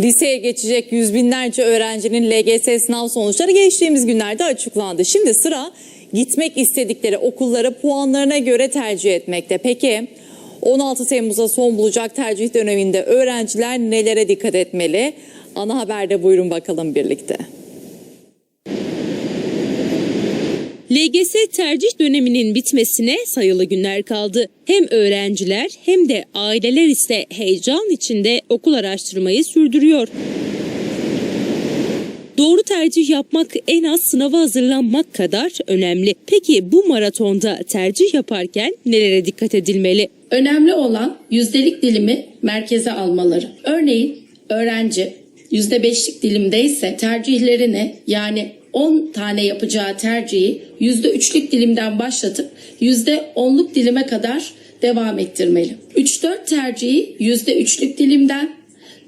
Liseye geçecek yüz binlerce öğrencinin LGS sınav sonuçları geçtiğimiz günlerde açıklandı. Şimdi sıra gitmek istedikleri okulları puanlarına göre tercih etmekte. Peki 16 Temmuz'a son bulacak tercih döneminde öğrenciler nelere dikkat etmeli? Ana haberde buyurun bakalım birlikte. LGS tercih döneminin bitmesine sayılı günler kaldı. Hem öğrenciler hem de aileler ise heyecan içinde okul araştırmayı sürdürüyor. Doğru tercih yapmak en az sınava hazırlanmak kadar önemli. Peki bu maratonda tercih yaparken nelere dikkat edilmeli? Önemli olan yüzdelik dilimi merkeze almaları. Örneğin öğrenci %5'lik dilimdeyse tercihlerini yani 10 tane yapacağı tercihi %3'lük dilimden başlatıp %10'luk dilime kadar devam ettirmeli. 3-4 tercihi %3'lük dilimden,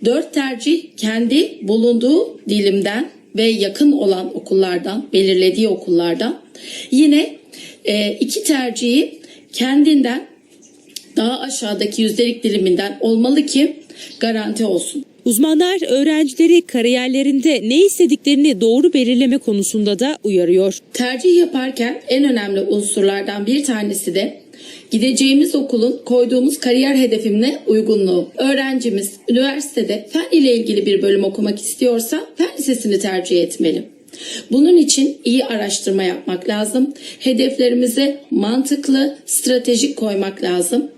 4 tercih kendi bulunduğu dilimden ve yakın olan okullardan, belirlediği okullardan. Yine e, iki tercihi kendinden daha aşağıdaki yüzdelik diliminden olmalı ki garanti olsun. Uzmanlar öğrencileri kariyerlerinde ne istediklerini doğru belirleme konusunda da uyarıyor. Tercih yaparken en önemli unsurlardan bir tanesi de gideceğimiz okulun koyduğumuz kariyer hedefine uygunluğu. Öğrencimiz üniversitede fen ile ilgili bir bölüm okumak istiyorsa fen lisesini tercih etmeli. Bunun için iyi araştırma yapmak lazım. Hedeflerimize mantıklı, stratejik koymak lazım.